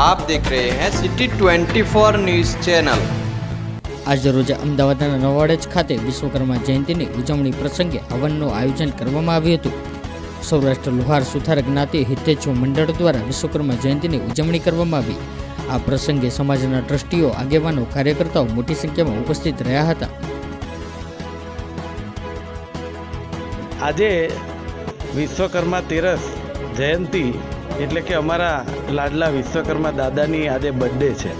आप देख रहे हैं सिटी 24 न्यूज चैनल આજરોજ અમદાવાદના નવાડજ ખાતે વિશ્વકર્મા જયંતિની ઉજવણી પ્રસંગે હવનનું આયોજન કરવામાં આવ્યું હતું સૌરાષ્ટ્ર લુહાર સુથાર જ્ઞાતિ હિતેચ્છુ મંડળ દ્વારા વિશ્વકર્મા જયંતિની ઉજવણી કરવામાં આવી આ પ્રસંગે સમાજના ટ્રસ્ટીઓ આગેવાનો કાર્યકર્તાઓ મોટી સંખ્યામાં ઉપસ્થિત રહ્યા હતા આજે વિશ્વકર્મા તેરસ જયંતિ એટલે કે અમારા લાડલા વિશ્વકર્મા દાદાની આજે બર્થડે છે.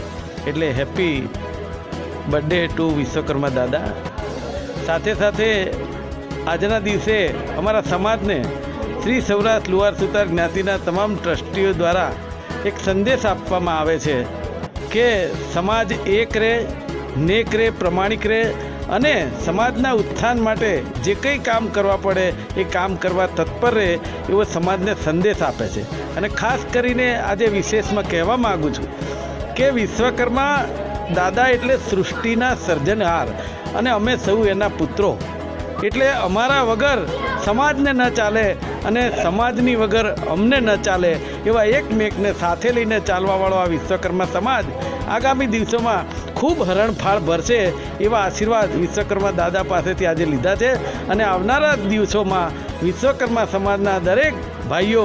એટલે હેપી બર્થડે ટુ વિશ્વકર્મા દાદા. સાથે સાથે આજના દિવસે અમારા સમાજને શ્રી સૌરાષ્ટ્ર લુહાર સુતાર જ્ઞાતિના તમામ ટ્રસ્ટીઓ દ્વારા એક સંદેશ આપવામાં આવે છે કે સમાજ એક રે, નેક રે, પ્રમાણિક રહે અને સમાજના ઉત્થાન માટે જે કંઈ કામ કરવા પડે, એ કામ કરવા તત્પર રહે એવો સમાજને સંદેશ આપે છે. અને ખાસ કરીને આજે વિશેષમાં કહેવા માગું છું કે વિશ્વકર્મા દાદા એટલે સૃષ્ટિના સર્જનહાર અને અમે સૌ એના પુત્રો. એટલે અમારા વગર સમાજને ન ચાલે અને સમાજની વગર અમને ન ચાલે એવા એકમેકને સાથે લઈને ચાલવાવાળો આ વિશ્વકર્મા સમાજ આગામી દિવસોમાં ખૂબ હરણફાળ ભરશે એવા આશીર્વાદ વિશ્વકર્મા દાદા પાસેથી આજે લીધા છે અને આવનારા દિવસોમાં વિશ્વકર્મા સમાજના દરેક ભાઈઓ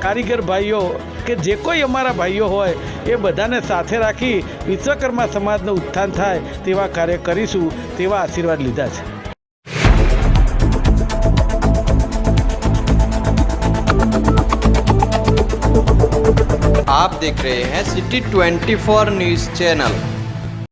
કારીગર ભાઈઓ કે જે કોઈ અમારા ભાઈઓ હોય એ બધાને સાથે રાખી વિશ્વકર્મા સમાજનું ઉત્થાન થાય તેવા કાર્ય કરીશું તેવા આશીર્વાદ લીધા છે आप देख रहे हैं सिटी 24 न्यूज चैनल